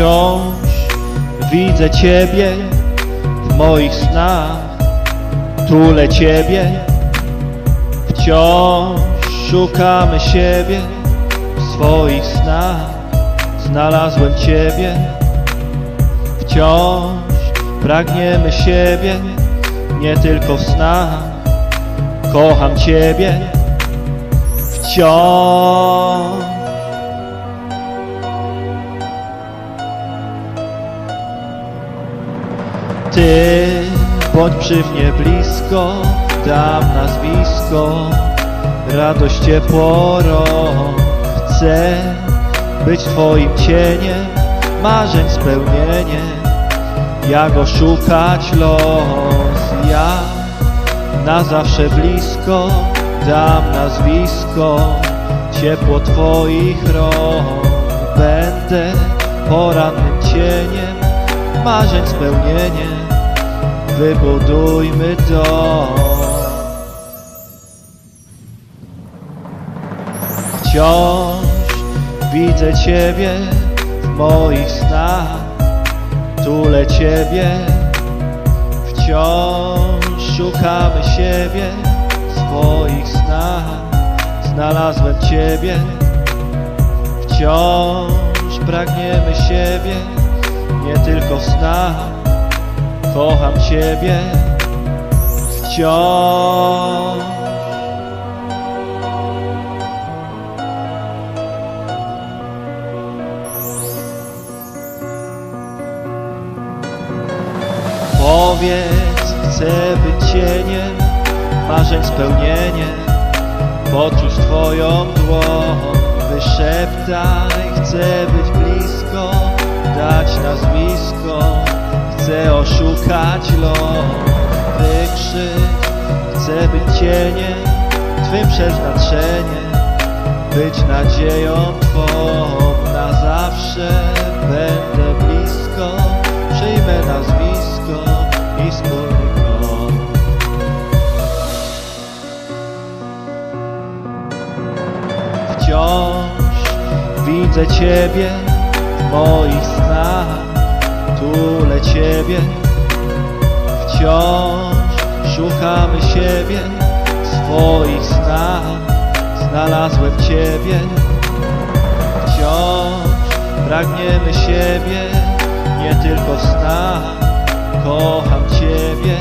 Wciąż widzę Ciebie w moich snach, tulę Ciebie. Wciąż szukamy siebie w swoich snach. Znalazłem Ciebie. Wciąż pragniemy siebie, nie tylko w snach. Kocham Ciebie. Wciąż. Ty bądź przy mnie blisko, dam nazwisko, radość ciepło rąk. Chcę być Twoim cieniem, marzeń spełnienie, jak oszukać los. Ja na zawsze blisko, dam nazwisko, ciepło Twoich rąk. Będę porannym cieniem, marzeń spełnienie, wybudujmy dom. Wciąż widzę Ciebie w moich snach, tulę Ciebie. Wciąż szukamy siebie w swoich snach, znalazłem Ciebie. Wciąż pragniemy siebie, nie tylko w snach, kocham Ciebie. Wciąż. Powiedz, chcę być cieniem, marzeń spełnienie, poczuć Twoją dłoń, wyszeptaj, chcę być blisko, dać nazwisko, chcę oszukać los, wykrzyk, chcę być cieniem, Twym przeznaczeniem, być nadzieją Twą na zawsze, będę blisko, przyjmę nazwisko i wspólny krok. Wciąż widzę Ciebie moich snach, tulę Ciebie. Wciąż szukamy siebie w swoich snach, znalazłem Ciebie. Wciąż pragniemy siebie, nie tylko w snach, kocham Ciebie.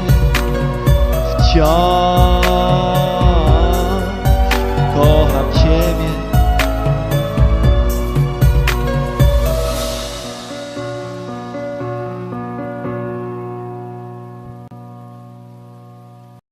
Wciąż.